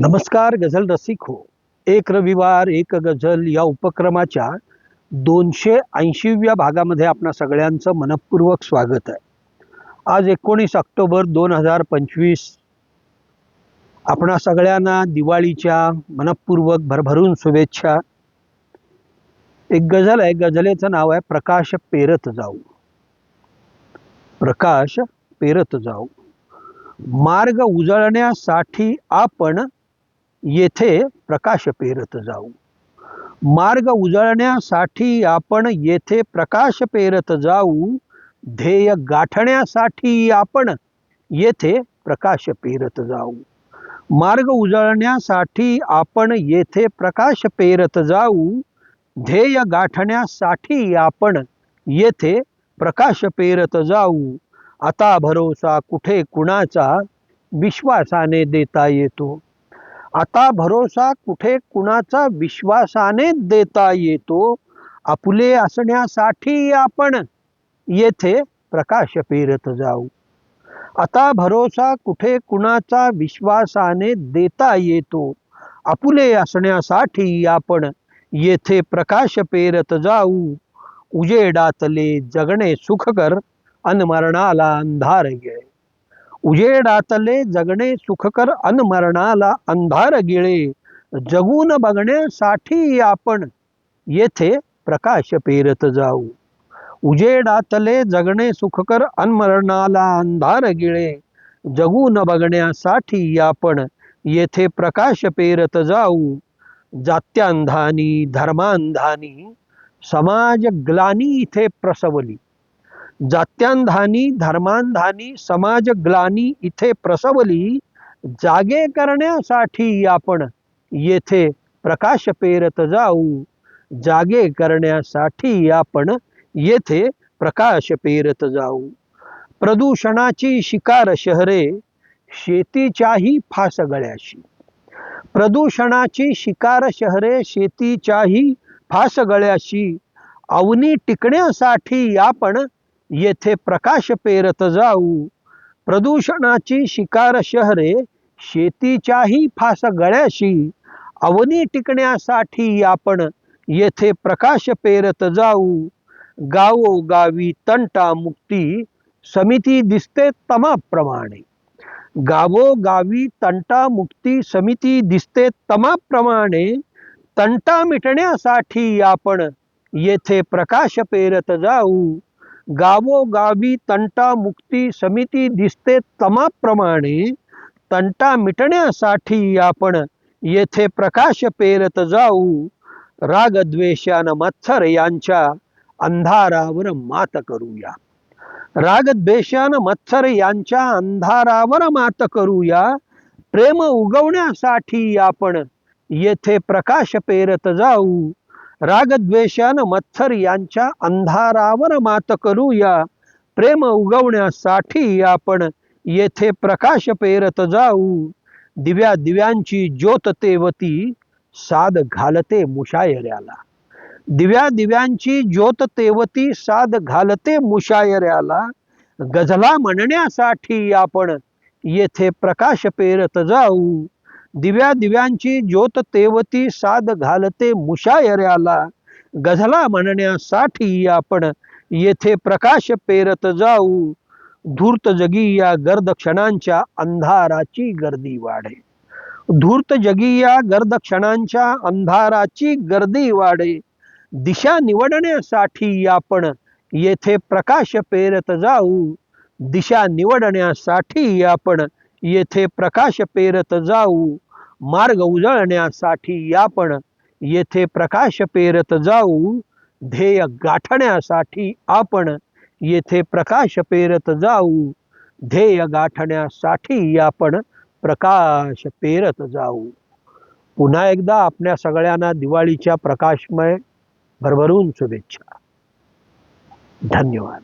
नमस्कार गझल रसिक हो. एक रविवार एक गझल या उपक्रमाच्या दोनशे ऐंशीव्या भागामध्ये आपणा सगळ्यांचं मनपूर्वक स्वागत आहे. आज एकोणीस ऑक्टोबर दोन हजार पंचवीस. आपणा सगळ्यांना दिवाळीच्या मनपूर्वक भरभरून शुभेच्छा. एक गझल आहे गझलेचं नाव आहे प्रकाश पेरत जाऊ. प्रकाश पेरत जाऊ. मार्ग उजळण्यासाठी आपण येथे प्रकाश पेरत जाऊ. मार्ग उजळण्यासाठी आपण येथे प्रकाश पेरत जाऊ. ध्येय गाठण्यासाठी आपण येथे प्रकाश पेरत जाऊ. मार्ग उजळण्यासाठी आपण येथे प्रकाश पेरत जाऊ. ध्येय गाठण्यासाठी आपण येथे प्रकाश पेरत जाऊ. आता भरोसा कुठे कुणाचा? विश्वासाने देता येतो. आता भरोसा कुठे कुणाचा विश्वासाने देता येतो? आपुले असण्यासाठी आपण येथे प्रकाश पेरत जाऊ. आता भरोसा कुठे कुणाचा विश्वासाने देता येतो? आपुले असण्यासाठी आपण येथे प्रकाश पेरत जाऊ. उजेडातले जगणे सुखकर अनमरणाला अंधार गे उजेडातले जगणे सुखकर अनमरणाला अंधार गिळे. जगून बघण्यासाठी आपण येथे प्रकाश पेरत जाऊ. उजेडातले जगणे सुखकर अनमरणाला अंधार गिळे. जगून बघण्यासाठी आपण येथे प्रकाश पेरत जाऊ. जात्यांधानी धर्मांधानी समाज ग्लानी इथे प्रसवली. जात्यांधानी धर्मांधानी समाज ग्लानी इथे प्रसवली जागे करण्यासाठी आपण येथे प्रकाश पेरत जाऊ. जागे करण्यासाठी आपण येथे प्रकाश पेरत जाऊ. प्रदूषणाची शिकार शहरे शेतीच्याही फासगळ्याशी. प्रदूषणाची शिकार शहरे शेतीच्याही फासगळ्याशी. अवनी टिकण्यासाठी आपण येथे प्रकाश पेरत जाऊ. प्रदूषणाची शिकार शहरे शेतीच्याही फास गळ्याशी. अवनी टिकण्यासाठी आपण येथे प्रकाश पेरत जाऊ. गावोगावी तंटा मुक्ती समिती दिसते तमाप्रमाणे. गावोगावी तंटा मुक्ती समिती दिसते तमाप्रमाणे. तंटा मिटण्यासाठी आपण येथे प्रकाश पेरत जाऊ. गावोगावी तंटा मुक्ती समिती दिसते तमाप्रमाणे. तंटा मिटण्यासाठी आपण येथे प्रकाश पेरत जाऊ. रागद्वेषान मत्सर यांच्या अंधारावर मात करूया. रागद्वेषान मत्सर यांच्या अंधारावर मात करूया. प्रेम उगवण्यासाठी आपण येथे प्रकाश पेरत जाऊ. रागद्वेषान मत्सर यांच्या अंधारावर मात करूया प्रेम उगवण्यासाठी आपण येथे प्रकाश पेरत जाऊ. दिव्या दिव्यांची ज्योत तेवती साद घालते मुशायऱ्याला. दिव्या दिव्यांची ज्योत तेवती साद घालते मुशायऱ्याला. गझला म्हणण्यासाठी आपण येथे प्रकाश पेरत जाऊ. दिव्या दिव्यांची ज्योत तेवती साध घालते मुशायऱ्याला. गझला म्हणण्यासाठी आपण येथे प्रकाश पेरत जाऊ. धूर्त जगी या गर्द क्षणांच्या अंधाराची गर्दी वाढे. धूर्त जगी या गर्द क्षणांच्या अंधाराची गर्दी वाढे. दिशा निवडण्यासाठी आपण येथे प्रकाश पेरत जाऊ. दिशा निवडण्यासाठी आपण येथे प्रकाश पेरत जाऊ. मार्ग उजळण्यासाठी आपण येथे प्रकाश पेरत जाऊ. ध्येय गाठण्यासाठी आपण येथे प्रकाश पेरत जाऊ. ध्येय गाठण्यासाठी आपण प्रकाश पेरत जाऊ. पुन्हा एकदा आपल्या सगळ्यांना दिवाळीच्या प्रकाशमय भरभरून शुभेच्छा. धन्यवाद.